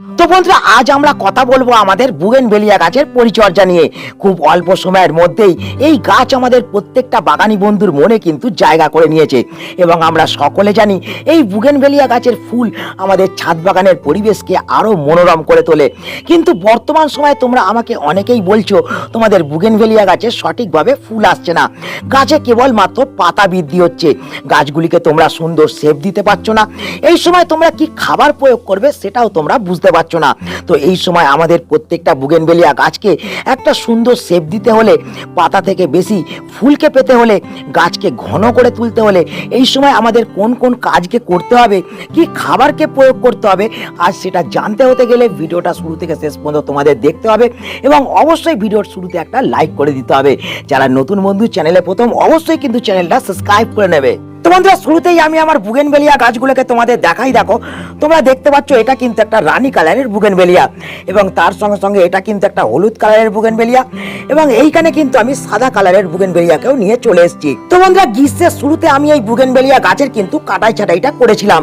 তো বন্ধুরা, আজ আমরা কথা বলব আমাদের বুগেনভেলিয়া গাছের পরিচর্যা নিয়ে। খুব অল্প সময়ের মধ্যেই এই গাছ আমাদের প্রত্যেকটা বাগানি বন্ধুর মনে কিন্তু জায়গা করে নিয়েছে। এবং আমরা সকলে জানি, এই বুগেনভেলিয়া গাছের ফুল আমাদের ছাদ বাগানের পরিবেশকে আরও মনোরম করে তোলে। কিন্তু বর্তমান সময়ে তোমরা আমাকে অনেকেই বলছো, তোমাদের বুগেন বুগেনভেলিয়া গাছে সঠিকভাবে ফুল আসছে না। গাছে কেবলমাত্র পাতা বৃদ্ধি হচ্ছে। গাছগুলিকে তোমরা সুন্দর শেপ দিতে পারছ না। এই সময় তোমরা কি খাবার প্রয়োগ করবে সেটাও তোমরা বুঝতে পারছ না? তো এই সময় আমাদের প্রত্যেকটা বুগেনবেলিয়া গাছকে একটা সুন্দর শেপ দিতে হলে, পাতা থেকে বেশি ফুলকে পেতে হলে, গাছকে ঘন করে তুলতে হলে, এই সময় আমাদের কোন কোন কাজকে করতে হবে, কি খাবারকে প্রয়োগ করতে হবে, আর সেটা জানতে হতে গেলে ভিডিওটা শুরু থেকে শেষ পর্যন্ত তোমাদের দেখতে হবে এবং অবশ্যই ভিডিওর শুরুতে একটা লাইক করে দিতে হবে। যারা নতুন বন্ধু, চ্যানেলে প্রথম, অবশ্যই কিন্তু চ্যানেলটা সাবস্ক্রাইব করে নেবে। তো বন্ধুরা, শুরুতেই আমি আমার বুগেনবেলিয়া গাছগুলোকে তোমাদের দেখাই। দেখো, তোমরা দেখতে পাচ্ছ, এটা কিন্তু একটা রানী কালারের বুগেনবেলিয়া এবং তার সঙ্গে সঙ্গে এটা কিন্তু একটা হলুদ কালারের বুগেনবেলিয়া এবং এইখানে কিন্তু আমি সাদা কালারের বুগেনবেলিয়াকেও নিয়ে চলে এসেছি। তো বন্ধুরা, গ্রীষ্মের শুরুতে আমি এই বুগেনবেলিয়া গাছের কিন্তু কাটাই ছাটাইটা করেছিলাম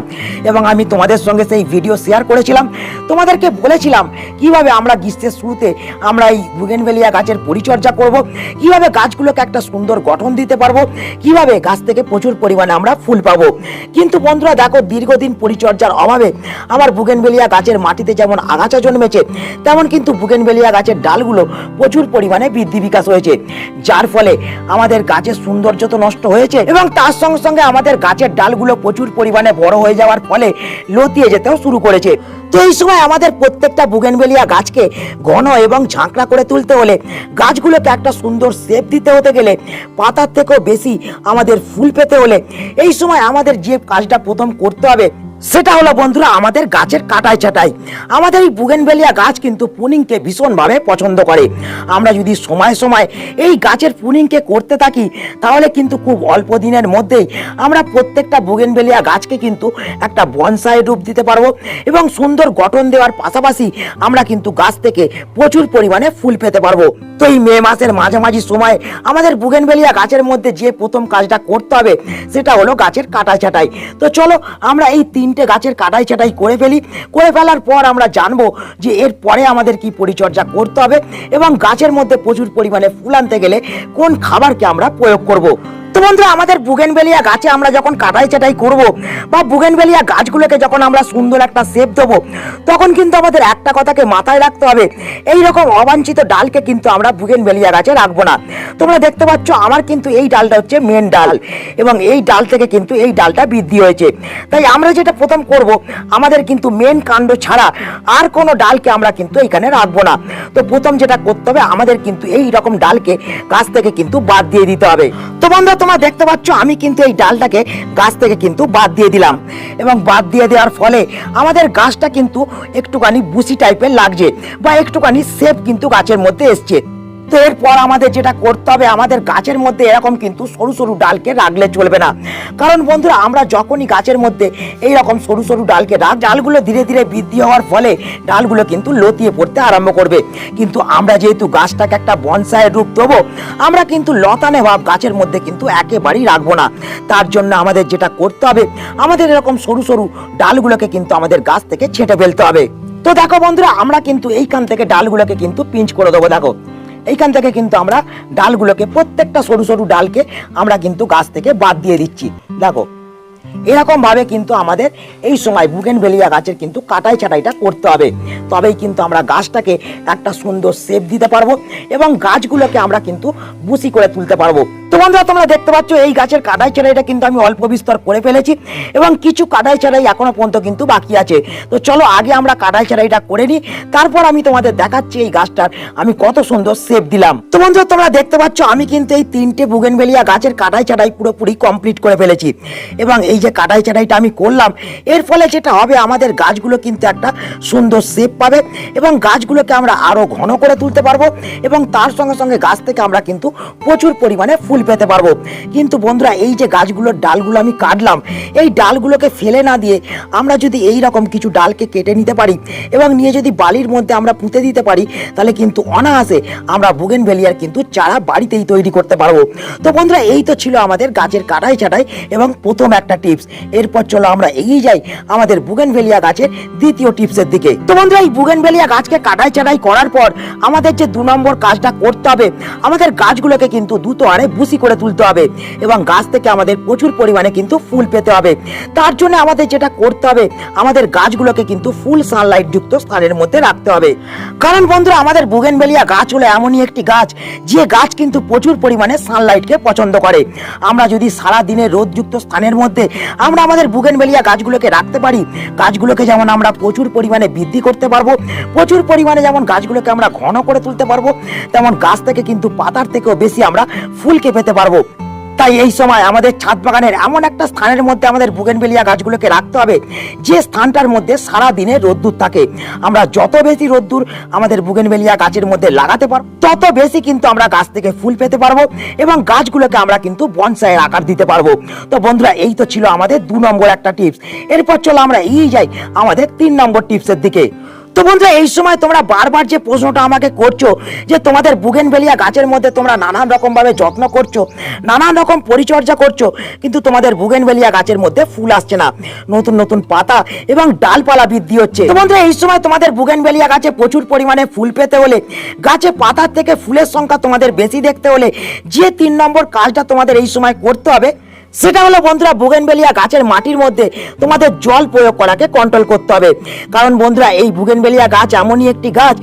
এবং আমি তোমাদের সঙ্গে সেই ভিডিও শেয়ার করেছিলাম। তোমাদেরকে বলেছিলাম, কীভাবে আমরা গ্রীষ্মের শুরুতে আমরা এই বুগেনবেলিয়া গাছের পরিচর্যা করব, কীভাবে গাছগুলোকে একটা সুন্দর গঠন দিতে পারব, কীভাবে গাছ থেকে প্রচুর পরিমাণে আমরা ফুল পাবো। কিন্তু বন্ধুরা, দেখো দীর্ঘদিন পরিচর্যার অভাবে আমার বুগেনবেলিয়া গাছের মাটিতে যেমন আগাছা জন্মেছে, তেমন কিন্তু বুগেনবেলিয়া গাছের ডালগুলো প্রচুর পরিমাণে বৃদ্ধি বিকাশ হয়েছে। যার ফলে আমাদের গাছের সৌন্দর্য তো নষ্ট হয়েছে এবং তার সঙ্গে সঙ্গে আমাদের গাছের ডালগুলো প্রচুর পরিমাণে বড় হয়ে যাওয়ার ফলে লতিয়ে যেতেও শুরু করেছে। তো এই সময় আমাদের প্রত্যেকটা বুগেনবেলিয়া গাছকে ঘন এবং ঝাঁকড়া করে তুলতে হলে গাছগুলোকে একটা সুন্দর শেপ দিতে হতে গেলে পাতার থেকেও বেশি আমাদের ফুল পেতে হলে এই সময় আমাদের যে কাজটা প্রথম করতে হবে সেটা হলো বন্ধুরা আমাদের গাছের কাটাই ছাটাই। আমাদের এই বুগেনবেলিয়া গাছ কিন্তু পুনিংকে ভীষণভাবে পছন্দ করে। আমরা যদি সময় সময় এই গাছের পুনিংকে করতে থাকি, তাহলে কিন্তু খুব অল্প দিনের মধ্যেই আমরা প্রত্যেকটা বুগেনবেলিয়া গাছকে কিন্তু একটা বনসাই রূপ দিতে পারব এবং সুন্দর গঠন দেওয়ার পাশাপাশি আমরা কিন্তু গাছ থেকে প্রচুর পরিমাণে ফুল পেতে পারব। তো এই মে মাসের মাঝামাঝি সময় আমাদের বুগেনবেলিয়া গাছের মধ্যে যে প্রথম কাজটা করতে হবে, সেটা হলো গাছের কাটাই ছাটাই। তো চলো আমরা এই তিনটে গাছের কাটাই ছাটাই করে ফেলি করে ফেলার পর আমরা জানব যে এর পরে আমাদের কি পরিচর্যা করতে হবে এবং গাছের মধ্যে প্রচুর পরিমাণে ফুল আনতে গেলে কোন খাবারকে আমরা প্রয়োগ করব। তো বন্ধুরা আমাদের বুগেনবেলিয়া গাছে আমরা যখন কাটাই চাটাই করব বা বুগেনবেলিয়া গাছগুলোকে যখন আমরা সুন্দর একটা শেপ দেবো, তখন কিন্তু আমাদের একটা কথাকে মাথায় রাখতে হবে, এই রকম অবাঞ্ছিত ডালকে কিন্তু আমরা বুগেনবেলিয়া গাছে রাখব না। তোমরা দেখতে পাচ্ছ, আমার কিন্তু এই ডালটা হচ্ছে মেন ডাল এবং এই ডাল থেকে কিন্তু এই ডালটা বৃদ্ধি হয়েছে। তাই আমরা যেটা প্রথম করব, আমাদের কিন্তু মেন কাণ্ড ছাড়া আর কোনো ডালকে আমরা কিন্তু এখানে রাখব না। তো প্রথম যেটা করতে হবে, আমাদের কিন্তু এই রকম ডালকে গাছ থেকে কিন্তু বাদ দিয়ে দিতে হবে। তো তোমরা দেখতে পাচ্ছ, আমি কিন্তু এই ডালটাকে গাছ থেকে কিন্তু বাদ দিয়ে দিলাম। এবং বাদ দিয়ে দেওয়ার ফলে আমাদের গাছটা কিন্তু একটুখানি বুসি টাইপের লাগছে বা একটুখানি সেপ কিন্তু গাছের মধ্যে এসছে। তো এরপর আমাদের যেটা করতে হবে, আমাদের গাছের মধ্যে এরকম কিন্তু সরু সরু ডালকে রাখলে চলবে না। কারণ বন্ধুরা, আমরা যখনই গাছের মধ্যে এই রকম সরু সরু ডালকে রাখ, ডালগুলো ধীরে ধীরে বৃদ্ধি হওয়ার ফলে ডালগুলো কিন্তু লতিয়ে পড়তে আরম্ভ করবে। কিন্তু আমরা যেহেতু গাছটাকে একটা বনসাইয়ের রূপ দেবো, আমরা কিন্তু লতানে ভাব গাছের মধ্যে কিন্তু একেবারেই রাখব না। তার জন্য আমাদের যেটা করতে হবে, আমাদের এরকম সরু সরু ডালগুলোকে কিন্তু আমাদের গাছ থেকে ছেঁটে ফেলতে হবে। তো দেখো বন্ধুরা, আমরা কিন্তু এইখান থেকে ডালগুলোকে কিন্তু পিঞ্চ করে দেবো, দেখো। এইখান থেকে কিন্তু আমরা ডালগুলোকে প্রত্যেকটা সরু সরু ডালকে আমরা কিন্তু গাছ থেকে বাদ দিয়ে দিচ্ছি। দেখো, এরকমভাবে কিন্তু আমাদের এই সময় বুকেন ভেলিয়া গাছের কিন্তু কাটাই ছাটাইটা করতে হবে। তবেই কিন্তু আমরা গাছটাকে একটা সুন্দর শেপ দিতে পারব এবং গাছগুলোকে আমরা কিন্তু বুসি করে তুলতে পারব। তো বন্ধুরা, তোমরা দেখতে পাচ্ছ, এই গাছের কাটাই ছাড়াইটা কিন্তু আমি অল্প বিস্তর করে ফেলেছি এবং কিছু কাটাই ছাড়াই এখনও পর্যন্ত কিন্তু বাকি আছে। তো চলো, আগে আমরা কাটাই ছাড়াইটা করে নিই, তারপর আমি তোমাদের দেখাচ্ছি এই গাছটার আমি কত সুন্দর শেপ দিলাম। তো বন্ধুরা, তোমরা দেখতে পাচ্ছ, আমি কিন্তু এই তিনটে বুগেনভেলিয়া গাছের কাটাই ছাড়াই পুরোপুরি কমপ্লিট করে ফেলেছি এবং এই যে কাটাই ছাড়াইটা আমি করলাম, এর ফলে যেটা হবে, আমাদের গাছগুলো কিন্তু একটা সুন্দর শেপ পাবে এবং গাছগুলোকে আমরা আরও ঘন করে তুলতে পারব এবং তার সঙ্গে সঙ্গে গাছ থেকে আমরা কিন্তু প্রচুর পরিমাণে ফুল ফুল পেতে পারব। কিন্তু বন্ধুরা, এই যে গাছগুলোর ডালগুলো আমি কাটলাম, এই ডালগুলোকে ফেলে না দিয়ে আমরা যদি এই রকম কিছু ডালকে কেটে নিতে পারি এবং নিয়ে যদি বালির মধ্যে আমরা পুঁতে দিতে পারি, তাহলে কিন্তু অনায়াসে আমরা বুগেন ভেলিয়ার কিন্তু চারা বাড়িতেই তৈরি করতে পারব। তো বন্ধুরা, এই তো ছিল আমাদের গাছের কাটাই ছাটাই এবং প্রথম একটা টিপস। এরপর চলো আমরা এগিয়ে যাই আমাদের বুগেন ভেলিয়া গাছের দ্বিতীয় টিপসের দিকে। তো বন্ধুরা, এই বুগেন ভেলিয়া গাছকে কাটাই ছাটাই করার পর আমাদের যে দু নম্বর কাজটা করতে হবে, আমাদের গাছগুলোকে কিন্তু দ্রুত আরে বুসি করে তুলতে হবে এবং গাছ থেকে আমাদের প্রচুর পরিমাণে কিন্তু ফুল পেতে হবে। তার জন্য আমাদের যেটা করতে হবে, আমাদের গাছগুলোকে কিন্তু ফুল সানলাইট যুক্ত স্থানের মধ্যে রাখতে হবে। কারণ বন্ধুরা, আমাদের বুগেনবেলিয়া গাছ হলো এমনই একটি গাছ, যে গাছ কিন্তু প্রচুর পরিমাণে সানলাইটকে পছন্দ করে। আমরা যদি সারা দিনে রোদযুক্ত স্থানের মধ্যে আমরা আমাদের বুগেনবেলিয়া গাছগুলোকে রাখতে পারি, গাছগুলোকে যেমন আমরা প্রচুর পরিমাণে বৃদ্ধি করতে পারব, প্রচুর পরিমাণে যেমন গাছগুলোকে আমরা ঘন করে তুলতে পারব, তেমন গাছ থেকে কিন্তু পাতার থেকেও বেশি আমরা ফুলকে পেতে পারব। তাই এই সময় আমাদের ছাদ বাগানের এমন একটা স্থানের মধ্যে আমাদের বুগেনবেলিয়া গাছগুলোকে রাখতে হবে, যে স্থানটার মধ্যে সারা দিনে রোদ্দুর থাকে। আমরা যত বেশি রোদ্দুর আমাদের বুগেনবেলিয়া গাছের মধ্যে লাগাতে পারব তত বেশি কিন্তু আমরা গাছ থেকে ফুল পেতে পারব এবং গাছগুলোকে আমরা কিন্তু বনসাইয়ের আকার দিতে পারব। তো বন্ধুরা, এই তো ছিল আমাদের দু নম্বর একটা টিপস। এরপর চলো আমরা এই যাই আমাদের তিন নম্বর টিপসের দিকে। তো বন্ধুরা, এই সময় তোমরা বারবার যে প্রশ্নটা আমাকে করছ, যে তোমাদের বুগেন বুগেনভেলিয়া গাছের মধ্যে তোমরা নানান রকম ভাবে যত্ন করছ, নানান রকম পরিচর্যা করছ, কিন্তু তোমাদের বুগেন বুগেনভেলিয়া গাছের মধ্যে ফুল আসছে না। নতুন নতুন পাতা এবং ডালপালা বৃদ্ধি হচ্ছে। তো বন্ধুরা, এই সময় তোমাদের বুগেন বুগেনভেলিয়া গাছে প্রচুর পরিমাণে ফুল পেতে হলে, গাছে পাতার থেকে ফুলের সংখ্যা তোমাদের বেশি দেখতে হলে, যে তিন নম্বর কাজটা তোমাদের এই সময় করতে হবে সেটা হলো বন্ধুরা বুগেনবেলিয়া গাছের মাটির মধ্যে তোমাদের জল প্রয়োগ করাকে কন্ট্রোল করতে হবে। কারণ বন্ধুরা, এই বুগেনবেলিয়া গাছ এমনই একটি গাছ।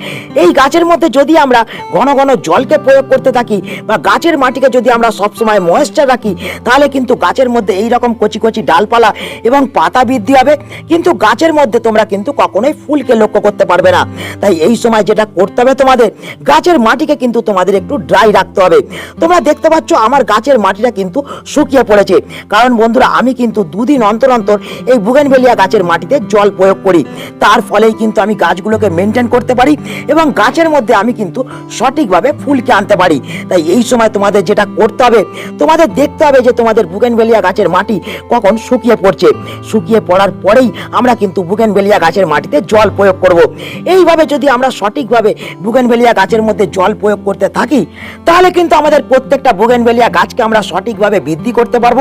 এই গাছের মধ্যে যদি আমরা ঘন ঘন জলকে প্রয়োগ করতে থাকি বা গাছের মাটিকে যদি আমরা সবসময় ময়েশ্চার রাখি, তাহলে কিন্তু গাছের মধ্যে এই রকম কচি কচি ডালপালা এবং পাতা বৃদ্ধি হবে। কিন্তু গাছের মধ্যে তোমরা কিন্তু কখনোই ফুলকে লক্ষ্য করতে পারবে না। তাই এই সময় যেটা করতে হবে তোমাদের, গাছের মাটিকে কিন্তু তোমাদের একটু ড্রাই রাখতে হবে। তোমরা দেখতে পাচ্ছ, আমার গাছের মাটিটা কিন্তু শুকিয়ে পড়েছে। কারণ বন্ধুরা, আমি কিন্তু দুদিন অন্তর অন্তর এই বুগেনভেলিয়া গাছের মাটিতে জল প্রয়োগ করি। তার ফলেই কিন্তু আমি গাছগুলোকে মেনটেন করতে পারি এবং গাছের মধ্যে আমি কিন্তু সঠিকভাবে ফুলকে আনতে পারি। তাই এই সময় তোমাদের যেটা করতে হবে, তোমাদের দেখতে হবে যে তোমাদের বুগেনভেলিয়া গাছের মাটি কখন শুকিয়ে পড়ছে। শুকিয়ে পড়ার পরেই আমরা কিন্তু বুগেনভেলিয়া গাছের মাটিতে জল প্রয়োগ করব। এইভাবে যদি আমরা সঠিকভাবে বুগেনভেলিয়া গাছের মধ্যে জল প্রয়োগ করতে থাকি, তাহলে কিন্তু আমাদের প্রত্যেকটা বুগেনভেলিয়া গাছকে আমরা সঠিকভাবে বৃদ্ধি করতে পারব।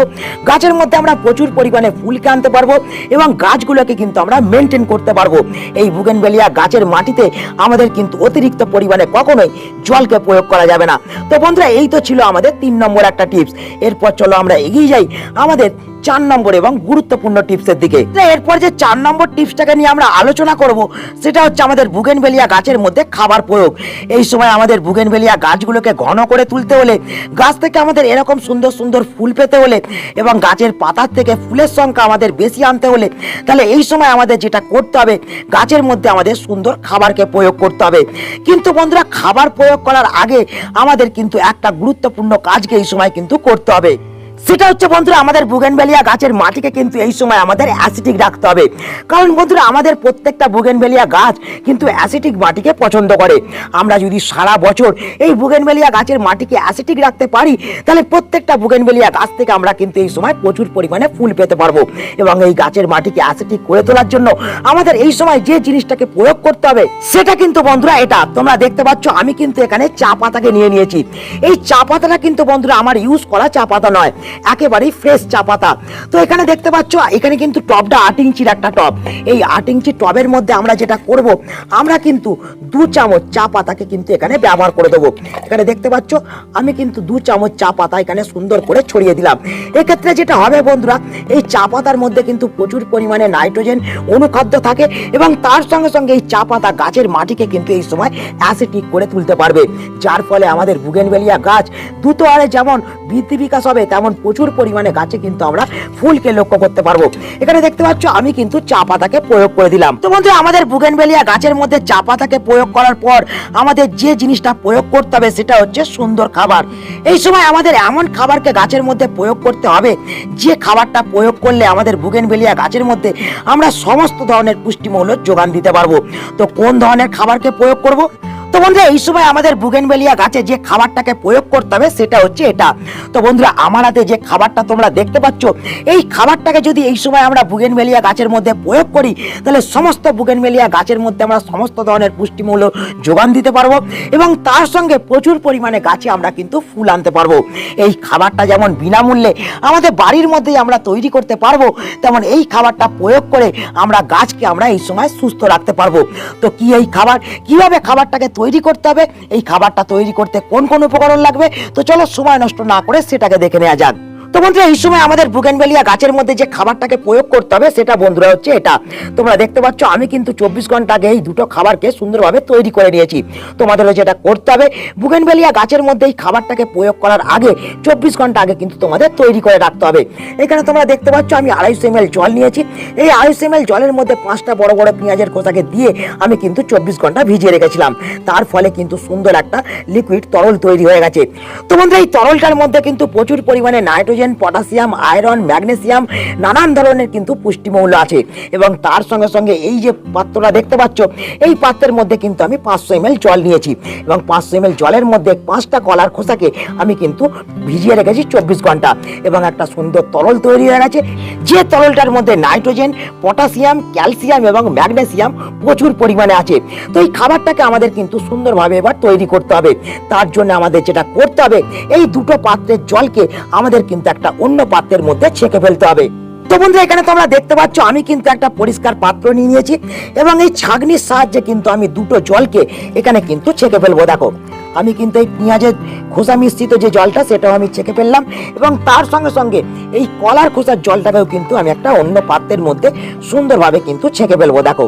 গাছের মধ্যে আমরা প্রচুর পরিমাণে ফুলকে আনতে পারব এবং গাছগুলোকে কিন্তু আমরা মেনটেন করতে পারব। এই বুগেনবেলিয়া গাছের মাটিতে আমাদের কিন্তু অতিরিক্ত পরিমাণে কখনোই জলকে প্রয়োগ করা যাবে না। তো বন্ধুরা, এই তো ছিল আমাদের তিন নম্বর একটা টিপস এরপর চলো আমরা এগিয়ে যাই আমাদের চার নম্বর এবং গুরুত্বপূর্ণ টিপসের দিকে। এরপর যে চার নম্বর টিপসটাকে নিয়ে আমরা আলোচনা করব, সেটা হচ্ছে আমাদের বুগেনভেলিয়া গাছের মধ্যে খাবার প্রয়োগ। এই সময় আমাদের বুগেনভেলিয়া গাছগুলোকে ঘন করে তুলতে হলে, গাছ থেকে আমাদের এরকম সুন্দর সুন্দর ফুল পেতে হলে এবং গাছের পাতার থেকে ফুলের সংখ্যা আমাদের বেশি আনতে হলে, তাহলে এই সময় আমাদের যেটা করতে হবে, গাছের মধ্যে আমাদের সুন্দর খাবারকে প্রয়োগ করতে হবে। কিন্তু বন্ধুরা, খাবার প্রয়োগ করার আগে আমাদের কিন্তু একটা গুরুত্বপূর্ণ কাজকে এই সময় কিন্তু করতে হবে। সেটা হচ্ছে বন্ধুরা, আমাদের বুগেনভেলিয়া গাছের মাটিকে কিন্তু এই সময় আমাদের অ্যাসিডিক রাখতে হবে। কারণ বন্ধুরা, আমাদের প্রত্যেকটা বুগেনভেলিয়া গাছ কিন্তু অ্যাসিডিক মাটিকে পছন্দ করে। আমরা যদি সারা বছর এই বুগেনভেলিয়া গাছের মাটিকে অ্যাসিডিক রাখতে পারি, তাহলে প্রত্যেকটা বুগেনভেলিয়া গাছ থেকে আমরা কিন্তু এই সময় প্রচুর পরিমাণে ফুল পেতে পারব। এবং এই গাছের মাটিকে অ্যাসিডিক করে তোলার জন্য আমাদের এই সময় যে জিনিসটাকে প্রয়োগ করতে হবে, সেটা কিন্তু বন্ধুরা এটা। তোমরা দেখতে পাচ্ছ, আমি কিন্তু এখানে চা পাতাকে নিয়ে নিয়েছি। এই চা পাতাটা কিন্তু বন্ধুরা, আমার ইউজ করা চা পাতা নয়। একেবারেই ফ্রেশ চা পাতা। তো এখানে দেখতে পাচ্ছ, এখানে কিন্তু টবটা আট ইঞ্চির একটা টব এই আট ইঞ্চি টবের মধ্যে আমরা যেটা করব, আমরা কিন্তু দু চামচ চা পাতাকে কিন্তু এখানে ব্যবহার করে দেবো। এখানে দেখতে পাচ্ছ, আমি কিন্তু দু চামচ চা পাতা এখানে সুন্দর করে ছড়িয়ে দিলাম। এক্ষেত্রে যেটা হবে বন্ধুরা, এই চা পাতার মধ্যে কিন্তু প্রচুর পরিমাণে নাইট্রোজেন অনুখাদ্য থাকে এবং তার সঙ্গে সঙ্গে এই চা পাতা গাছের মাটিকে কিন্তু এই সময় অ্যাসিটিক করে তুলতে পারবে। যার ফলে আমাদের বুগেনভেলিয়া গাছ দ্রুত হারে যেমন বৃদ্ধি বিকাশ হবে, তেমন প্রচুর পরিমাণে গাছে কিন্তু আমরা ফুলকে লক্ষ্য করতে পারব। এখানে দেখতে পাচ্ছ, আমি কিন্তু চা পাতাকে প্রয়োগ করে দিলাম। তো বন্ধু আমাদের বুগেনভেলিয়া গাছের মধ্যে চা পাতাকে প্রয়োগ করার পর আমাদের যে জিনিসটা প্রয়োগ করতে হবে সেটা হচ্ছে সুন্দর খাবার। এই সময় আমাদের এমন খাবারকে গাছের মধ্যে প্রয়োগ করতে হবে, যে খাবারটা প্রয়োগ করলে আমাদের বুগেনভেলিয়া গাছের মধ্যে আমরা সমস্ত ধরনের পুষ্টিমূল্য যোগান দিতে পারব। তো কোন ধরনের খাবারকে প্রয়োগ করব? তো বন্ধুরা, এই সময় আমাদের বুগেনবেলিয়া গাছে যে খাবারটাকে প্রয়োগ করতে হবে, সেটা হচ্ছে এটা। তো বন্ধুরা, আমার হাতে যে খাবারটা তোমরা দেখতে পাচ্ছ, এই খাবারটাকে যদি এই সময় আমরা বুগেনবেলিয়া গাছের মধ্যে প্রয়োগ করি, তাহলে সমস্ত বুগেনবেলিয়া গাছের মধ্যে আমরা সমস্ত ধরনের পুষ্টিমূল্য যোগান দিতে পারব এবং তার সঙ্গে প্রচুর পরিমাণে গাছে আমরা কিন্তু ফুল আনতে পারব। এই খাবারটা যেমন বিনামূল্যে আমাদের বাড়ির মধ্যেই আমরা তৈরি করতে পারব, তেমন এই খাবারটা প্রয়োগ করে আমরা গাছকে আমরা এই সময় সুস্থ রাখতে পারব। তো কি এই খাবার? কীভাবে খাবারটাকে তৈরি করতে হবে। এই খাবারটা তৈরি করতে কোন কোন উপকরণ লাগবে? তো চলো সময় নষ্ট না করে সেটাকে দেখে নেওয়া যাক। তো বন্ধুরা, এই সময় আমাদের বুগেনবেলিয়া গাছের মধ্যে যে খাবারটাকে প্রয়োগ করতে হবে, সেটা বন্ধুরা হচ্ছে এটা। তোমরা দেখতে পাচ্ছ, আমি কিন্তু চব্বিশ ঘণ্টা আগে এই দুটো খাবারকে সুন্দরভাবে তৈরি করে নিয়েছি। তোমাদের হচ্ছে এটা করতে হবে। বুগেনবেলিয়া গাছের মধ্যে এই খাবারটাকে প্রয়োগ করার আগে চব্বিশ ঘণ্টা আগে কিন্তু তোমাদের তৈরি করে রাখতে হবে। এখানে তোমরা দেখতে পাচ্ছ, আমি আড়াইশো এম জল নিয়েছি। এই আড়াইশো এম জলের মধ্যে পাঁচটা বড় বড় পেঁয়াজের খোসাকে দিয়ে আমি কিন্তু চব্বিশ ঘণ্টা ভিজিয়ে রেখেছিলাম। তার ফলে কিন্তু সুন্দর একটা লিকুইড তরল তৈরি হয়ে গেছে। তো বন্ধুরা, এই তরলটার মধ্যে কিন্তু প্রচুর পরিমাণে নাইট্রোজেন পটাশিয়াম, আয়রন, ম্যাগনেসিয়াম, নানান ধরনের কিন্তু পুষ্টিমৌল আছে। এবং তার সঙ্গে সঙ্গে এই যে পাত্রটা দেখতে পাচ্ছ, এই পাত্রের মধ্যে কিন্তু আমি পাঁচশো এম জল নিয়েছি। এবং পাঁচশো এম জলের মধ্যে পাঁচটা কলার খোসাকে আমি কিন্তু ভিজিয়ে রেখেছি চব্বিশ ঘণ্টা। এবং একটা সুন্দর তরল তৈরি হয়ে গেছে। যে তরলটার মধ্যে নাইট্রোজেন, পটাশিয়াম, ক্যালসিয়াম এবং ম্যাগনেসিয়াম প্রচুর পরিমাণে আছে। তো এই খাবারটাকে আমাদের কিন্তু সুন্দরভাবে এবার তৈরি করতে হবে। তার জন্য আমাদের যেটা করতে হবে, এই দুটো পাত্রের জলকে আমাদের কিন্তু একটা অন্য পাত্রের মধ্যে ছেঁকে ফেলতে হবে। তো বন্ধু এখানে তোমরা দেখতে পাচ্ছ, আমি কিন্তু একটা পরিষ্কার পাত্র নিয়ে নিয়েছি এবং এই ছাগনির সাহায্যে কিন্তু আমি দুটো জলকে এখানে কিন্তু ছেঁকে ফেলব। দেখো, আমি কিন্তু এই পেঁয়াজের খোসা মিশ্রিত যে জলটা, সেটাও আমি ছেঁকে ফেললাম এবং তার সঙ্গে সঙ্গে এই কলার খোসার জলটাকেও কিন্তু আমি একটা অন্য পাত্রের মধ্যে সুন্দরভাবে কিন্তু ছেঁকে ফেলব। দেখো,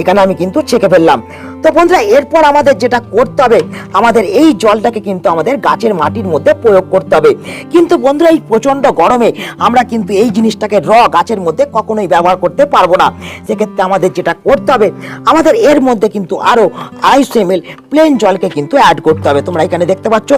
এখানে আমি কিন্তু ছেঁকে ফেললাম। তো বন্ধুরা, এরপর আমাদের যেটা করতে হবে, আমাদের এই জলটাকে কিন্তু আমাদের গাছের মাটির মধ্যে প্রয়োগ করতে হবে। কিন্তু বন্ধুরা, এই প্রচণ্ড গরমে আমরা কিন্তু এই জিনিসটাকে র গাছের মধ্যে কখনোই ব্যবহার করতে পারব না। সেক্ষেত্রে আমাদের যেটা করতে হবে, আমাদের এর মধ্যে কিন্তু আরও আড়াইশো এম এল প্লেন জলকে কিন্তু অ্যাড করতে হবে। তোমরা এখানে দেখতে পাচ্ছ,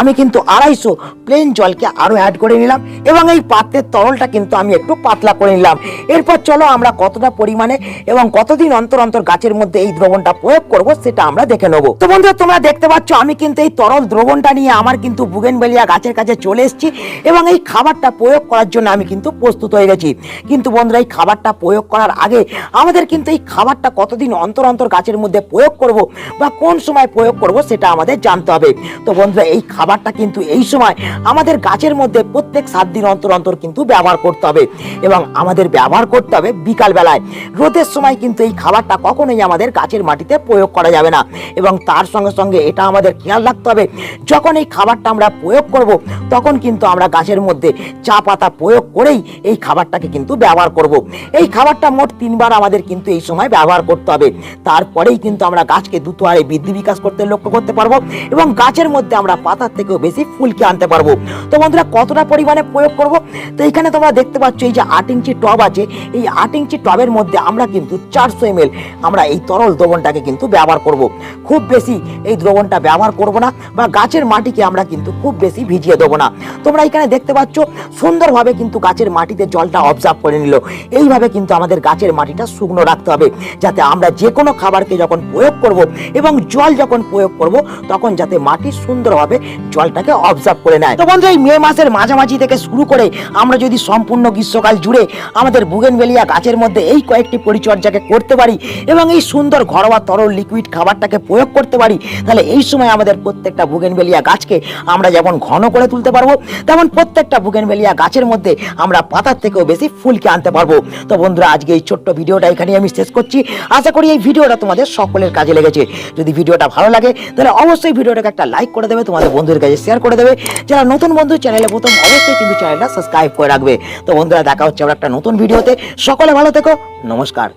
আমি কিন্তু আড়াইশো প্লেন জলকে আরও অ্যাড করে নিলাম এবং এই পাত্রের তরলটা কিন্তু আমি একটু পাতলা করে নিলাম। এরপর চলো আমরা কতটা পরিমাণে এবং কতদিন অন্তর অন্তর গাছের মধ্যে এই দ্রবণটা প্রয়োগ করব সেটা আমরা দেখে নেব। তো বন্ধুরা, তোমরা দেখতে পাচ্ছ, আমি কিন্তু এই তরল দ্রবণটা নিয়ে আমার কিন্তু বুগেনবেলিয়া গাছের কাছে চলে এসেছি এবং এই খাবারটা প্রয়োগ করার জন্য আমি কিন্তু প্রস্তুত হয়ে গেছি। কিন্তু বন্ধুরা, এই খাবারটা প্রয়োগ করার আগে আমাদের কিন্তু এই খাবারটা কতদিন অন্তর অন্তর গাছের মধ্যে প্রয়োগ করব বা কোন সময় প্রয়োগ করব সেটা আমাদের জানতে হবে। তো বন্ধুরা, এই খাবারটা কিন্তু এই সময় আমাদের গাছের মধ্যে প্রত্যেক সাত দিন অন্তর অন্তর কিন্তু ব্যবহার করতে হবে এবং আমাদের ব্যবহার করতে হবে বিকাল বেলায় রোদের সময় কিন্তু এই খাবারটা কখনোই আমাদের গাছের মাটিতে প্রয়োগ করা যাবে না। এবং তার সঙ্গে সঙ্গে এটা আমাদের খেয়াল রাখতে হবে, যখন এই খাবারটা আমরা প্রয়োগ করব, তখন কিন্তু আমরা গাছের মধ্যে চা পাতা প্রয়োগ করেই এই খাবারটাকে কিন্তু ব্যবহার করব। এই খাবারটা মোট তিনবার আমাদের কিন্তু এই সময় ব্যবহার করতে হবে। তারপরেই কিন্তু আমরা গাছকে দ্রুত হারে বৃদ্ধি বিকাশ করতে লক্ষ্য করতে পারব এবং গাছের মধ্যে আমরা পাতার থেকেও বেশি ফুলকে আনতে পারব। তো বন্ধুরা, কতটা পরিমাণে প্রয়োগ করব? তো এখানে তোমরা দেখতে পাচ্ছ এই যে আট ইঞ্চি টব আছে। এই আট ইঞ্চি টবের মধ্যে আমরা কিন্তু চারশো এম আমরা এই তরল দ্রবণটাকে কিন্তু ব্যবহার করব। খুব বেশি এই দ্রবণটা ব্যবহার করব না বা গাছের মাটিকে আমরা কিন্তু খুব বেশি ভিজিয়ে দেবো না। তোমরা এখানে দেখতে পাচ্ছ, সুন্দরভাবে কিন্তু গাছের মাটিতে জলটা অবজার্ভ করে নিল। এইভাবে কিন্তু আমাদের গাছের মাটিটা শুকনো রাখতে হবে, যাতে আমরা যে কোনো খাবারকে যখন প্রয়োগ করব এবং জল যখন প্রয়োগ করব, তখন যাতে মাটি সুন্দরভাবে জলটাকে অবজার্ভ করে নেয়। তো বন্ধু, এই মে মাসের মাঝামাঝি থেকে শুরু করে আমরা যদি সম্পূর্ণ গ্রীষ্মকাল জুড়ে আমাদের বুগেনবেলিয়া গাছের মধ্যে এই কয়েকটি পরিচর্যাকে করতে পারি এবং এই সুন্দর ঘরোয়া তরল লিকুইড খাবারটাকে প্রয়োগ করতে পারি, তাহলে এই সময় আমাদের প্রত্যেকটা বুগেনবেলিয়া গাছকে আমরা যেমন ঘন করে তুলতে পারব, তেমন প্রত্যেকটা বুগেনবেলিয়া গাছের মধ্যে আমরা পাতার থেকেও বেশি ফুলকে আনতে পারব। তো বন্ধুরা, আজকে এই ছোট্ট ভিডিওটা এখানে আমি শেষ করছি। আশা করি এই ভিডিওটা তোমাদের সকলের কাজে লেগেছে। যদি ভিডিওটা ভালো লাগে, তাহলে অবশ্যই ভিডিওটাকে একটা লাইক করে দেবে, তোমাদের বন্ধুদের কাছে শেয়ার করে দেবে। যারা নতুন বন্ধু চ্যানেলে প্রথম, অবশ্যই কিন্তু চ্যানেলটা সাবস্ক্রাইব করে রাখবে। তো বন্ধুরা, দেখা হচ্ছে আবার একটা নতুন ভিডিওতে। সকলে ভালো থেকো, নমস্কার।